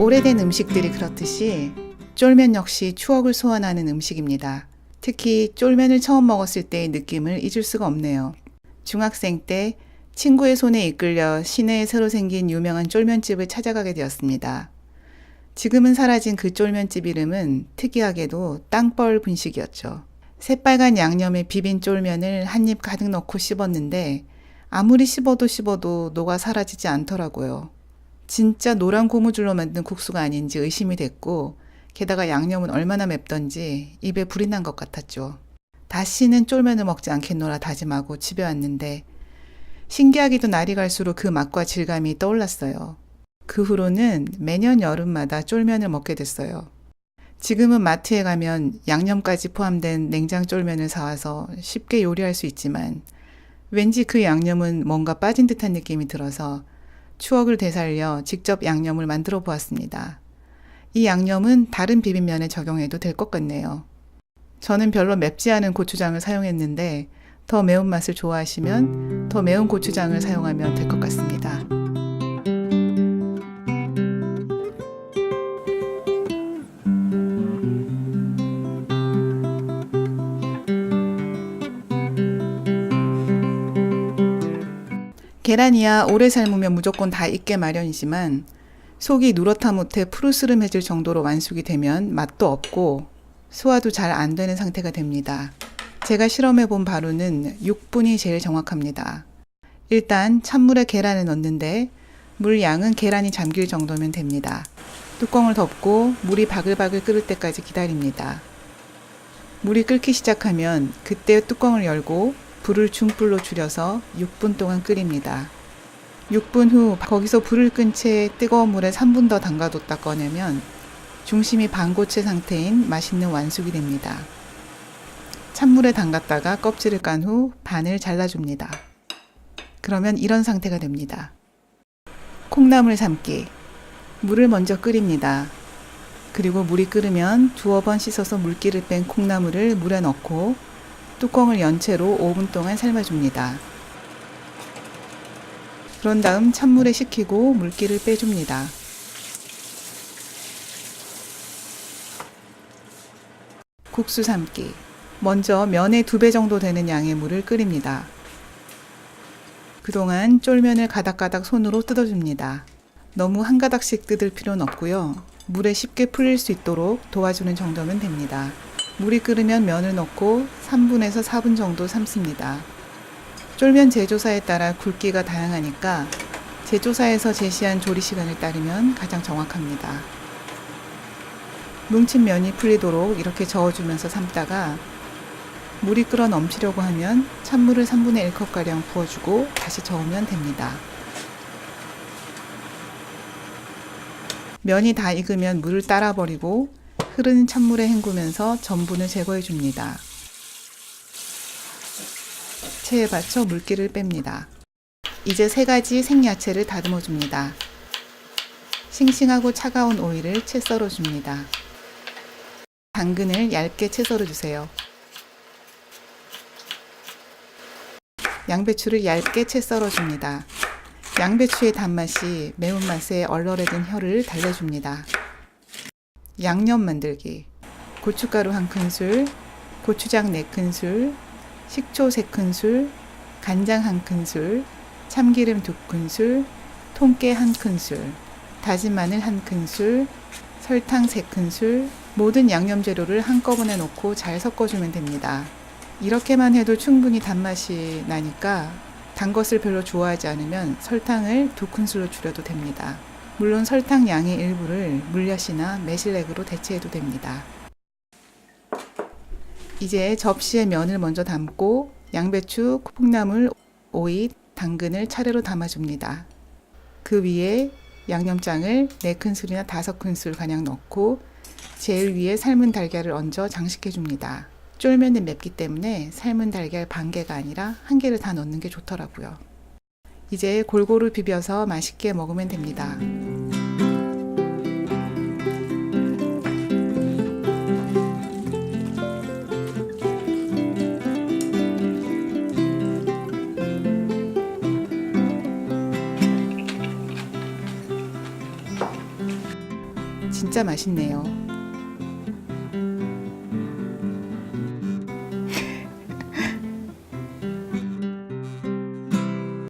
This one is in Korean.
오래된 음식들이 그렇듯이 쫄면 역시 추억을 소환하는 음식입니다. 특히 쫄면을 처음 먹었을 때의 느낌을 잊을 수가 없네요. 중학생 때 친구의 손에 이끌려 시내에 새로 생긴 유명한 쫄면집을 찾아가게 되었습니다. 지금은 사라진 그 쫄면집 이름은 특이하게도 땅벌 분식이었죠. 새빨간 양념에 비빈 쫄면을 한 입 가득 넣고 씹었는데 아무리 씹어도 씹어도 녹아 사라지지 않더라고요. 진짜 노란 고무줄로 만든 국수가 아닌지 의심이 됐고 게다가 양념은 얼마나 맵던지 입에 불이 난 것 같았죠. 다시는 쫄면을 먹지 않겠노라 다짐하고 집에 왔는데 신기하게도 날이 갈수록 그 맛과 질감이 떠올랐어요. 그 후로는 매년 여름마다 쫄면을 먹게 됐어요. 지금은 마트에 가면 양념까지 포함된 냉장 쫄면을 사와서 쉽게 요리할 수 있지만 왠지 그 양념은 뭔가 빠진 듯한 느낌이 들어서 추억을 되살려 직접 양념을 만들어 보았습니다. 이 양념은 다른 비빔면에 적용해도 될 것 같네요. 저는 별로 맵지 않은 고추장을 사용했는데 더 매운맛을 좋아하시면 더 매운 고추장을 사용하면 될 것 같습니다. 계란이야 오래 삶으면 무조건 다 익게 마련이지만 속이 누렇다 못해 푸르스름해질 정도로 완숙이 되면 맛도 없고 소화도 잘 안 되는 상태가 됩니다. 제가 실험해 본 바로는 6분이 제일 정확합니다. 일단 찬물에 계란을 넣는데 물 양은 계란이 잠길 정도면 됩니다. 뚜껑을 덮고 물이 바글바글 끓을 때까지 기다립니다. 물이 끓기 시작하면 그때 뚜껑을 열고 불을 중불로 줄여서 6분 동안 끓입니다. 6분 후 거기서 불을 끈 채 뜨거운 물에 3분 더 담가뒀다 꺼내면 중심이 반고체 상태인 맛있는 완숙이 됩니다. 찬물에 담갔다가 껍질을 깐 후 반을 잘라줍니다. 그러면 이런 상태가 됩니다. 콩나물 삶기. 물을 먼저 끓입니다. 그리고 물이 끓으면 두어 번 씻어서 물기를 뺀 콩나물을 물에 넣고 뚜껑을 연 채로 5분 동안 삶아줍니다. 그런 다음 찬물에 식히고 물기를 빼줍니다. 국수 삶기. 먼저 면의 두배 정도 되는 양의 물을 끓입니다. 그동안 쫄면을 가닥가닥 손으로 뜯어줍니다. 너무 한 가닥씩 뜯을 필요는 없고요. 물에 쉽게 풀릴 수 있도록 도와주는 정도면 됩니다. 물이 끓으면 면을 넣고 3분에서 4분 정도 삶습니다. 쫄면 제조사에 따라 굵기가 다양하니까 제조사에서 제시한 조리 시간을 따르면 가장 정확합니다. 뭉친 면이 풀리도록 이렇게 저어주면서 삶다가 물이 끓어 넘치려고 하면 찬물을 3분의 1컵가량 부어주고 다시 저으면 됩니다. 면이 다 익으면 물을 따라 버리고 흐르는 찬물에 헹구면서 전분을 제거해 줍니다. 체에 받쳐 물기를 뺍니다. 이제 세 가지 생야채를 다듬어 줍니다. 싱싱하고 차가운 오이를 채 썰어 줍니다. 당근을 얇게 채 썰어 주세요. 양배추를 얇게 채 썰어 줍니다. 양배추의 단맛이 매운맛에 얼얼해진 혀를 달래줍니다. 양념 만들기. 고춧가루 한 큰술, 고추장 네 큰술, 식초 세 큰술, 간장 한 큰술, 참기름 두 큰술, 통깨 한 큰술, 다진 마늘 한 큰술, 설탕 세 큰술, 모든 양념 재료를 한꺼번에 넣고 잘 섞어주면 됩니다. 이렇게만 해도 충분히 단맛이 나니까 단 것을 별로 좋아하지 않으면 설탕을 두 큰술로 줄여도 됩니다. 물론 설탕 양의 일부를 물엿이나 매실액으로 대체해도 됩니다. 이제 접시에 면을 먼저 담고 양배추, 콩나물, 오이, 당근을 차례로 담아줍니다. 그 위에 양념장을 4큰술이나 5큰술 가량 넣고 제일 위에 삶은 달걀을 얹어 장식해 줍니다. 쫄면은 맵기 때문에 삶은 달걀 반 개가 아니라 한 개를 다 넣는 게 좋더라고요. 이제 골고루 비벼서 맛있게 먹으면 됩니다. 진짜 맛있네요.